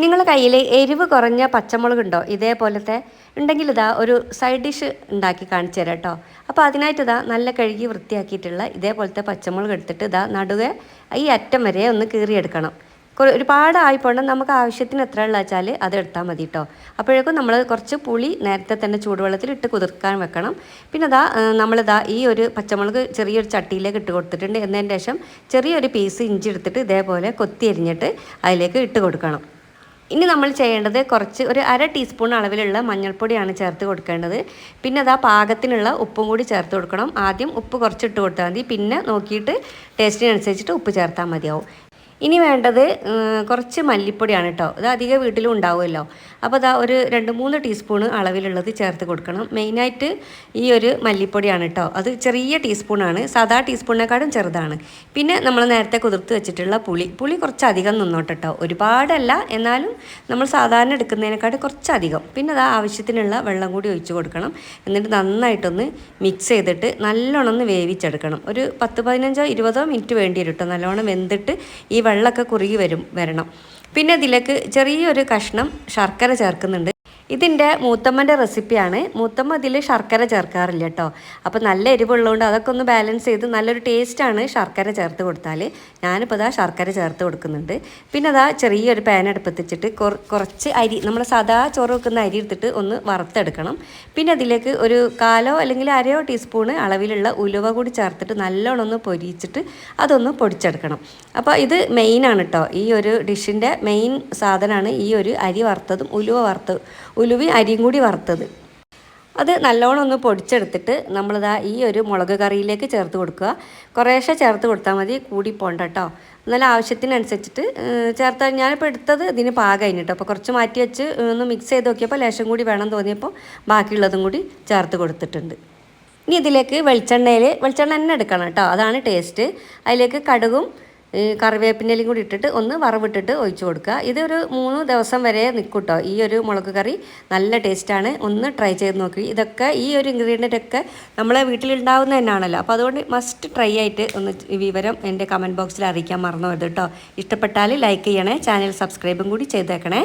നിങ്ങളുടെ കയ്യിൽ എരിവ് കുറഞ്ഞ പച്ചമുളക് ഉണ്ടോ ഇതേപോലത്തെ ഉണ്ടെങ്കിൽ ഇതാ ഒരു സൈഡ് ഡിഷ് ഉണ്ടാക്കി കാണിച്ചു തരാം കേട്ടോ അപ്പോൾ അതിനായിട്ട് ഇതാ നല്ല കഴുകി വൃത്തിയാക്കിയിട്ടുള്ള ഇതേപോലത്തെ പച്ചമുളക് എടുത്തിട്ട് ഇതാ നടുവെ ഈ അറ്റം വരെ ഒന്ന് കീറിയെടുക്കണം. കുറേ ഒരുപാട് ആയിപ്പോണ്ട് നമുക്ക് ആവശ്യത്തിന് എത്ര ഉള്ള വെച്ചാൽ അത് എടുത്താൽ മതി കേട്ടോ അപ്പോഴേക്കും നമ്മൾ കുറച്ച് പുളി നേരത്തെ തന്നെ ചൂടുവെള്ളത്തിൽ ഇട്ട് കുതിർക്കാൻ വെക്കണം. പിന്നെ അതാ നമ്മളിതാ ഈ ഒരു പച്ചമുളക് ചെറിയൊരു ചട്ടിയിലേക്ക് ഇട്ട് കൊടുത്തിട്ടുണ്ട്. എന്നതിന് ശേഷം ചെറിയൊരു പീസ് ഇഞ്ചി എടുത്തിട്ട് ഇതേപോലെ കൊത്തി എരിഞ്ഞിട്ട് അതിലേക്ക് ഇട്ട് കൊടുക്കണം. ഇനി നമ്മൾ ചെയ്യേണ്ടത് കുറച്ച് ഒരു അര ടീസ്പൂൺ അളവിലുള്ള മഞ്ഞൾപ്പൊടിയാണ് ചേർത്ത് കൊടുക്കേണ്ടത്. പിന്നെ അതാ പാകത്തിനുള്ള ഉപ്പും കൂടി ചേർത്ത് കൊടുക്കണം. ആദ്യം ഉപ്പ് കുറച്ചിട്ട് കൊടുത്താൽ മതി. പിന്നെ നോക്കിയിട്ട് ടേസ്റ്റിനനുസരിച്ചിട്ട് ഉപ്പ് ചേർത്താൽ മതിയാവും. ഇനി വേണ്ടത് കുറച്ച് മല്ലിപ്പൊടിയാണ് കേട്ടോ ഇത് അധികം വീട്ടിലും ഉണ്ടാവുമല്ലോ. അപ്പോൾ അതാ ഒരു രണ്ട് മൂന്ന് ടീസ്പൂൺ അളവിലുള്ളത് ചേർത്ത് കൊടുക്കണം. മെയിനായിട്ട് ഈ ഒരു മല്ലിപ്പൊടിയാണ് കേട്ടോ അത് ചെറിയ ടീസ്പൂണാണ്. സാധാ ടീസ്പൂണിനെക്കാളും ചെറുതാണ്. പിന്നെ നമ്മൾ നേരത്തെ കുതിർത്ത് വെച്ചിട്ടുള്ള പുളി. പുളി കുറച്ച് അധികം നിന്നോട്ടെ കേട്ടോ ഒരുപാടല്ല എന്നാലും നമ്മൾ സാധാരണ എടുക്കുന്നതിനെക്കാട്ടും കുറച്ചധികം. പിന്നെ അത് ആവശ്യത്തിനുള്ള വെള്ളം കൂടി ഒഴിച്ച് കൊടുക്കണം. എന്നിട്ട് നന്നായിട്ടൊന്ന് മിക്സ് ചെയ്തിട്ട് നല്ലോണം ഒന്ന് വേവിച്ചെടുക്കണം. ഒരു പത്ത് പതിനഞ്ചോ ഇരുപതോ മിനിറ്റ് വേണ്ടി കേട്ടോ നല്ലോണം വെന്തിട്ട് ഈ വെള്ളമൊക്കെ കുറുകി വരും വരണം. പിന്നെ ഇതിലേക്ക് ചെറിയൊരു കഷ്ണം ശർക്കര ചേർക്കുന്നുണ്ട്. ഇതിന്റെ മൂത്തമ്മന്റെ റെസിപ്പിയാണ്. മൂത്തമ്മ ഇതിൽ ശർക്കര ചേർക്കാറില്ല കേട്ടോ. അപ്പോൾ നല്ല എരിവുള്ളതുകൊണ്ട് അതൊക്കെ ഒന്ന് ബാലൻസ് ചെയ്ത് നല്ലൊരു ടേസ്റ്റാണ് ശർക്കര ചേർത്ത് കൊടുത്താൽ. ഞാനിപ്പോൾ അതാ ശർക്കര ചേർത്ത് കൊടുക്കുന്നുണ്ട്. പിന്നെ അതാ ചെറിയൊരു പാൻ അടുപ്പത്തിച്ചിട്ട് കുറച്ച് അരി നമ്മൾ സാധാ ചോറ് വെക്കുന്ന അരി എടുത്തിട്ട് ഒന്ന് വറുത്തെടുക്കണം. പിന്നെ അതിലേക്ക് ഒരു കാലോ അല്ലെങ്കിൽ അരയോ ടീസ്പൂണ് അളവിലുള്ള ഉലുവ കൂടി ചേർത്തിട്ട് നല്ലോണം ഒന്ന് പൊരിച്ചിട്ട് അതൊന്ന് പൊടിച്ചെടുക്കണം. അപ്പോൾ ഇത് മെയിനാണ് കേട്ടോ. ഈ ഒരു ഡിഷിന്റെ മെയിൻ സാധനമാണ് ഈ ഒരു അരി വറുത്തതും ഉലുവ വറുത്തതും ഉലുവി അരിയും കൂടി വറുത്തത്. അത് നല്ലോണം ഒന്ന് പൊടിച്ചെടുത്തിട്ട് നമ്മളിതാ ഈ ഒരു മുളക് കറിയിലേക്ക് ചേർത്ത് കൊടുക്കുക. കുറേശ്ശെ ചേർത്ത് കൊടുത്താൽ മതി കൂടി പോണ്ട കേട്ടോ നല്ല ആവശ്യത്തിനനുസരിച്ചിട്ട് ചേർത്ത് ഞാനിപ്പോൾ എടുത്തത് ഇതിന് പാകം കേട്ടോ അപ്പോൾ കുറച്ച് മാറ്റി വെച്ച് ഒന്ന് മിക്സ് ചെയ്ത് നോക്കിയപ്പോൾ ലേശം കൂടി വേണം തോന്നിയപ്പോൾ ബാക്കിയുള്ളതും കൂടി ചേർത്ത് കൊടുത്തിട്ടുണ്ട്. ഇനി ഇതിലേക്ക് വെളിച്ചെണ്ണയിൽ വെളിച്ചെണ്ണ തന്നെ എടുക്കണം കേട്ടോ അതാണ് ടേസ്റ്റ് അതിലേക്ക് കടുകും കറിവേപ്പിന്റെലും കൂടി ഇട്ടിട്ട് ഒന്ന് വറവിട്ടിട്ട് ഒഴിച്ചു കൊടുക്കുക. ഇതൊരു മൂന്ന് ദിവസം വരെ നിൽക്കും കേട്ടോ ഈ ഒരു മുളക് കറി നല്ല ടേസ്റ്റാണ്. ഒന്ന് ട്രൈ ചെയ്ത് നോക്കി. ഇതൊക്കെ ഈ ഒരു ഇൻഗ്രീഡിയന്റ് ഒക്കെ നമ്മളെ വീട്ടിലുണ്ടാവുന്ന തന്നെയാണല്ലോ. അപ്പോൾ അതുകൊണ്ട് മസ്റ്റ് ട്രൈ ആയിട്ട് ഒന്ന് വിവരം എന്റെ കമന്റ് ബോക്സിൽ അറിയിക്കാൻ മറന്നു കേട്ടോ. ഇഷ്ടപ്പെട്ടാൽ ലൈക്ക് ചെയ്യണേ ചാനൽ സബ്സ്ക്രൈബും കൂടി ചെയ്തേക്കണേ.